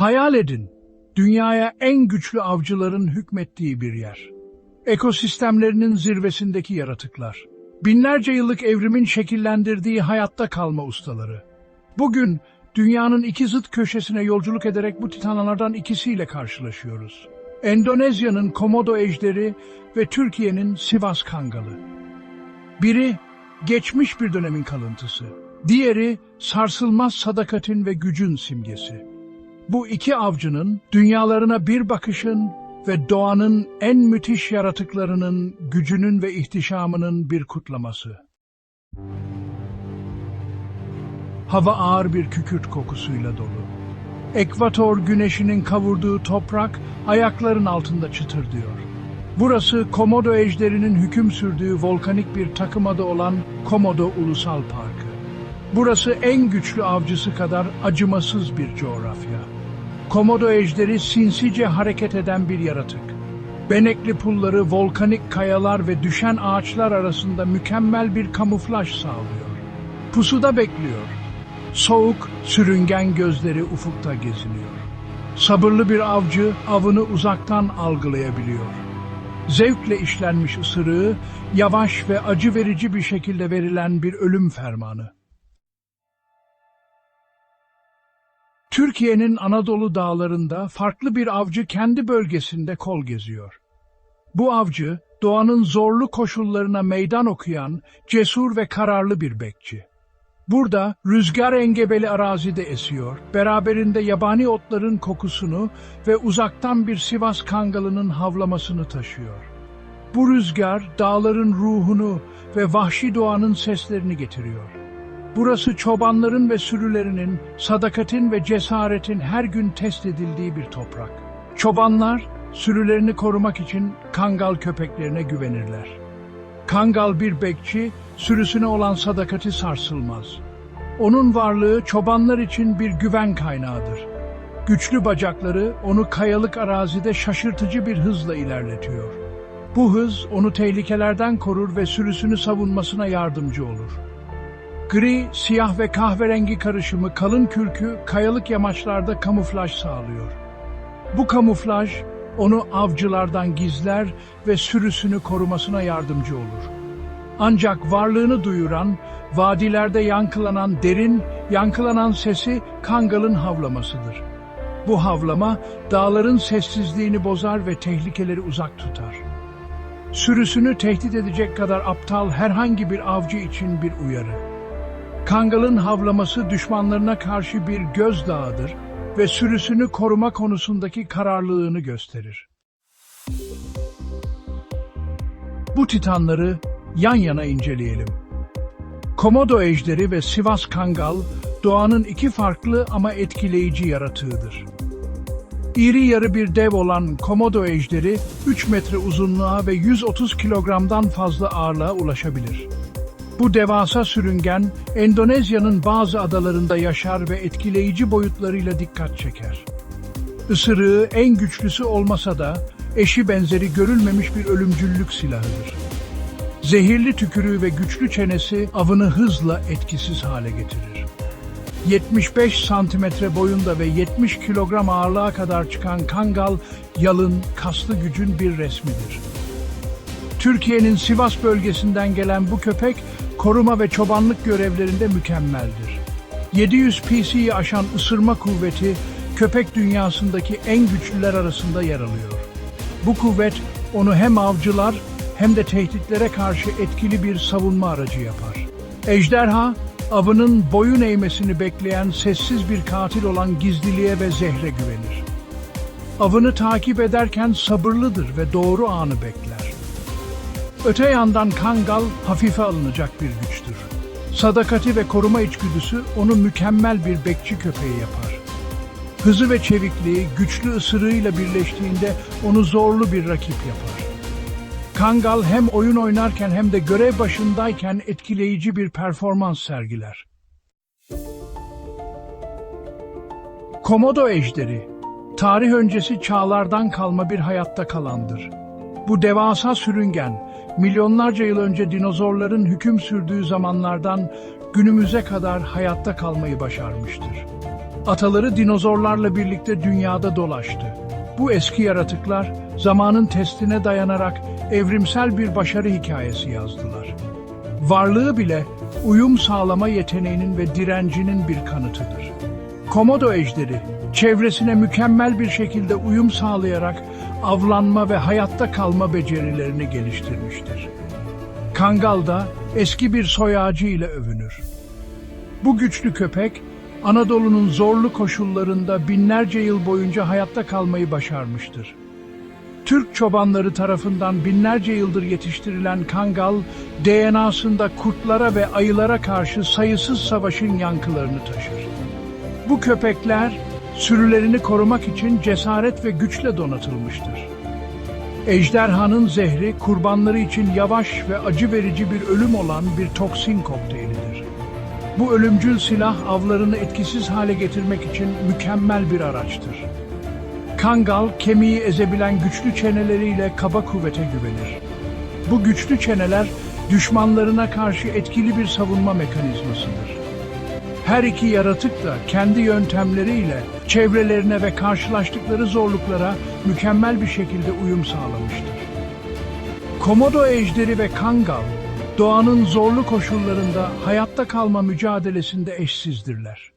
Hayal edin, dünyaya en güçlü avcıların hükmettiği bir yer. Ekosistemlerinin zirvesindeki yaratıklar. Binlerce yıllık evrimin şekillendirdiği hayatta kalma ustaları. Bugün dünyanın iki zıt köşesine yolculuk ederek bu titanlardan ikisiyle karşılaşıyoruz. Endonezya'nın Komodo ejderi ve Türkiye'nin Sivas Kangalı. Biri geçmiş bir dönemin kalıntısı, diğeri sarsılmaz sadakatin ve gücün simgesi. Bu iki avcının dünyalarına bir bakışın ve doğanın en müthiş yaratıklarının gücünün ve ihtişamının bir kutlaması. Hava ağır bir kükürt kokusuyla dolu. Ekvator güneşinin kavurduğu toprak ayakların altında çıtırdıyor. Burası Komodo ejderinin hüküm sürdüğü volkanik bir takım adı olan Komodo Ulusal Parkı. Burası en güçlü avcısı kadar acımasız bir coğrafya. Komodo ejderi sinsice hareket eden bir yaratık. Benekli pulları volkanik kayalar ve düşen ağaçlar arasında mükemmel bir kamuflaj sağlıyor. Pusuda bekliyor. Soğuk, sürüngen gözleri ufukta geziniyor. Sabırlı bir avcı avını uzaktan algılayabiliyor. Zevkle işlenmiş ısırığı, yavaş ve acı verici bir şekilde verilen bir ölüm fermanı. Türkiye'nin Anadolu dağlarında farklı bir avcı kendi bölgesinde kol geziyor. Bu avcı, doğanın zorlu koşullarına meydan okuyan, cesur ve kararlı bir bekçi. Burada rüzgar engebeli arazide esiyor, beraberinde yabani otların kokusunu ve uzaktan bir Sivas kangalının havlamasını taşıyor. Bu rüzgar dağların ruhunu ve vahşi doğanın seslerini getiriyor. Burası çobanların ve sürülerinin, sadakatin ve cesaretin her gün test edildiği bir toprak. Çobanlar, sürülerini korumak için kangal köpeklerine güvenirler. Kangal bir bekçi, sürüsüne olan sadakati sarsılmaz. Onun varlığı çobanlar için bir güven kaynağıdır. Güçlü bacakları onu kayalık arazide şaşırtıcı bir hızla ilerletiyor. Bu hız onu tehlikelerden korur ve sürüsünü savunmasına yardımcı olur. Gri, siyah ve kahverengi karışımı kalın kürkü kayalık yamaçlarda kamuflaj sağlıyor. Bu kamuflaj onu avcılardan gizler ve sürüsünü korumasına yardımcı olur. Ancak varlığını duyuran, vadilerde yankılanan derin, yankılanan sesi kangalın havlamasıdır. Bu havlama dağların sessizliğini bozar ve tehlikeleri uzak tutar. Sürüsünü tehdit edecek kadar aptal herhangi bir avcı için bir uyarı. Kangal'ın havlaması düşmanlarına karşı bir gözdağıdır ve sürüsünü koruma konusundaki kararlılığını gösterir. Bu titanları yan yana inceleyelim. Komodo ejderi ve Sivas Kangal, doğanın iki farklı ama etkileyici yaratığıdır. İri yarı bir dev olan Komodo ejderi 3 metre uzunluğa ve 130 kilogramdan fazla ağırlığa ulaşabilir. Bu devasa sürüngen Endonezya'nın bazı adalarında yaşar ve etkileyici boyutlarıyla dikkat çeker. Isırığı en güçlüsü olmasa da eşi benzeri görülmemiş bir ölümcüllük silahıdır. Zehirli tükürüğü ve güçlü çenesi avını hızla etkisiz hale getirir. 75 santimetre boyunda ve 70 kilogram ağırlığa kadar çıkan kangal, yalın, kaslı gücün bir resmidir. Türkiye'nin Sivas bölgesinden gelen bu köpek, koruma ve çobanlık görevlerinde mükemmeldir. 700 PC'yi aşan ısırma kuvveti, köpek dünyasındaki en güçlüler arasında yer alıyor. Bu kuvvet, onu hem avcılar hem de tehditlere karşı etkili bir savunma aracı yapar. Ejderha, avının boyun eğmesini bekleyen sessiz bir katil olan gizliliğe ve zehre güvenir. Avını takip ederken sabırlıdır ve doğru anı bekler. Öte yandan Kangal hafife alınacak bir güçtür. Sadakati ve koruma içgüdüsü onu mükemmel bir bekçi köpeği yapar. Hızı ve çevikliği güçlü ısırığıyla birleştiğinde onu zorlu bir rakip yapar. Kangal hem oyun oynarken hem de görev başındayken etkileyici bir performans sergiler. Komodo ejderi, tarih öncesi çağlardan kalma bir hayatta kalandır. Bu devasa sürüngen, milyonlarca yıl önce dinozorların hüküm sürdüğü zamanlardan günümüze kadar hayatta kalmayı başarmıştır. Ataları dinozorlarla birlikte dünyada dolaştı. Bu eski yaratıklar zamanın testine dayanarak evrimsel bir başarı hikayesi yazdılar. Varlığı bile uyum sağlama yeteneğinin ve direncinin bir kanıtıdır. Komodo ejderi çevresine mükemmel bir şekilde uyum sağlayarak avlanma ve hayatta kalma becerilerini geliştirmiştir. Kangal da eski bir soy ağacı ile övünür. Bu güçlü köpek Anadolu'nun zorlu koşullarında binlerce yıl boyunca hayatta kalmayı başarmıştır. Türk çobanları tarafından binlerce yıldır yetiştirilen kangal, DNA'sında kurtlara ve ayılara karşı sayısız savaşın yankılarını taşır. Bu köpekler sürülerini korumak için cesaret ve güçle donatılmıştır. Ejderhanın zehri kurbanları için yavaş ve acı verici bir ölüm olan bir toksin kokteylidir. Bu ölümcül silah avlarını etkisiz hale getirmek için mükemmel bir araçtır. Kangal kemiği ezebilen güçlü çeneleriyle kaba kuvvete güvenir. Bu güçlü çeneler düşmanlarına karşı etkili bir savunma mekanizmasıdır. Her iki yaratık da kendi yöntemleriyle çevrelerine ve karşılaştıkları zorluklara mükemmel bir şekilde uyum sağlamıştır. Komodo ejderi ve kangal, doğanın zorlu koşullarında hayatta kalma mücadelesinde eşsizdirler.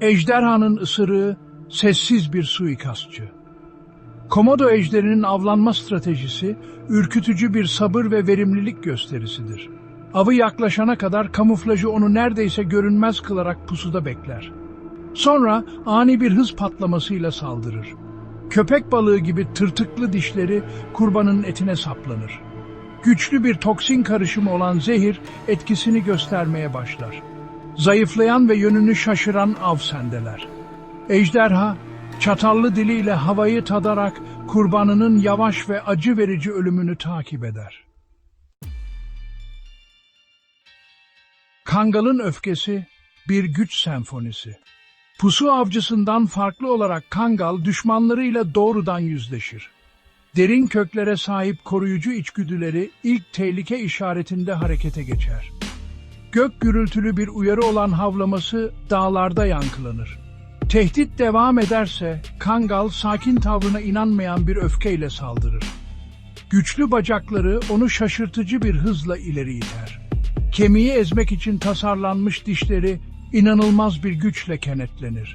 Ejderhanın ısırığı sessiz bir suikastçı. Komodo ejderinin avlanma stratejisi ürkütücü bir sabır ve verimlilik gösterisidir. Avı yaklaşana kadar kamuflajı onu neredeyse görünmez kılarak pusuda bekler. Sonra ani bir hız patlamasıyla saldırır. Köpek balığı gibi tırtıklı dişleri kurbanın etine saplanır. Güçlü bir toksin karışımı olan zehir etkisini göstermeye başlar. Zayıflayan ve yönünü şaşıran av sendeler. Ejderha, çatallı diliyle havayı tadarak kurbanının yavaş ve acı verici ölümünü takip eder. Kangal'ın öfkesi bir güç senfonisi. Pusu avcısından farklı olarak Kangal düşmanlarıyla doğrudan yüzleşir. Derin köklere sahip koruyucu içgüdüleri ilk tehlike işaretinde harekete geçer. Gök gürültülü bir uyarı olan havlaması dağlarda yankılanır. Tehdit devam ederse Kangal sakin tavrına inanmayan bir öfkeyle saldırır. Güçlü bacakları onu şaşırtıcı bir hızla ileri iter. Kemiği ezmek için tasarlanmış dişleri inanılmaz bir güçle kenetlenir.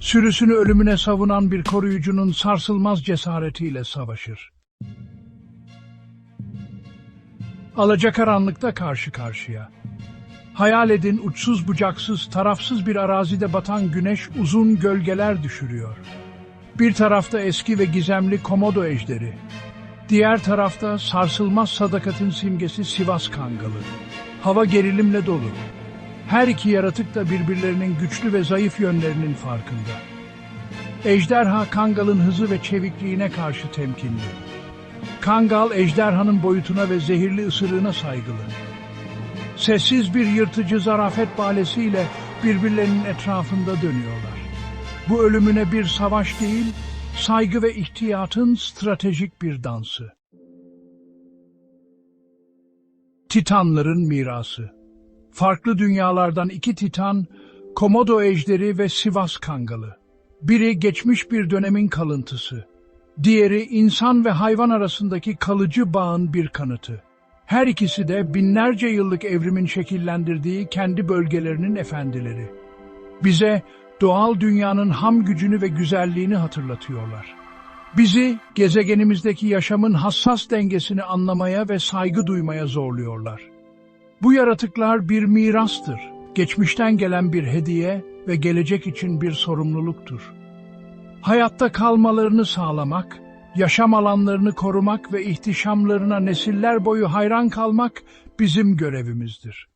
Sürüsünü ölümüne savunan bir koruyucunun sarsılmaz cesaretiyle savaşır. Alacakaranlıkta karşı karşıya. Hayal edin uçsuz bucaksız, tarafsız bir arazide batan güneş uzun gölgeler düşürüyor. Bir tarafta eski ve gizemli Komodo ejderi. Diğer tarafta sarsılmaz sadakatin simgesi Sivas Kangalı. Hava gerilimle dolu. Her iki yaratık da birbirlerinin güçlü ve zayıf yönlerinin farkında. Ejderha Kangal'ın hızı ve çevikliğine karşı temkinli. Kangal ejderhanın boyutuna ve zehirli ısırığına saygılı. Sessiz bir yırtıcı zarafet balesiyle birbirlerinin etrafında dönüyorlar. Bu ölümüne bir savaş değil, saygı ve ihtiyatın stratejik bir dansı. Titanların mirası Farklı dünyalardan iki titan, Komodo ejderi ve Sivas kangalı. Biri geçmiş bir dönemin kalıntısı. Diğeri insan ve hayvan arasındaki kalıcı bağın bir kanıtı. Her ikisi de binlerce yıllık evrimin şekillendirdiği kendi bölgelerinin efendileri. Bize doğal dünyanın ham gücünü ve güzelliğini hatırlatıyorlar. Bizi gezegenimizdeki yaşamın hassas dengesini anlamaya ve saygı duymaya zorluyorlar. Bu yaratıklar bir mirastır, geçmişten gelen bir hediye ve gelecek için bir sorumluluktur. Hayatta kalmalarını sağlamak, yaşam alanlarını korumak ve ihtişamlarına nesiller boyu hayran kalmak bizim görevimizdir.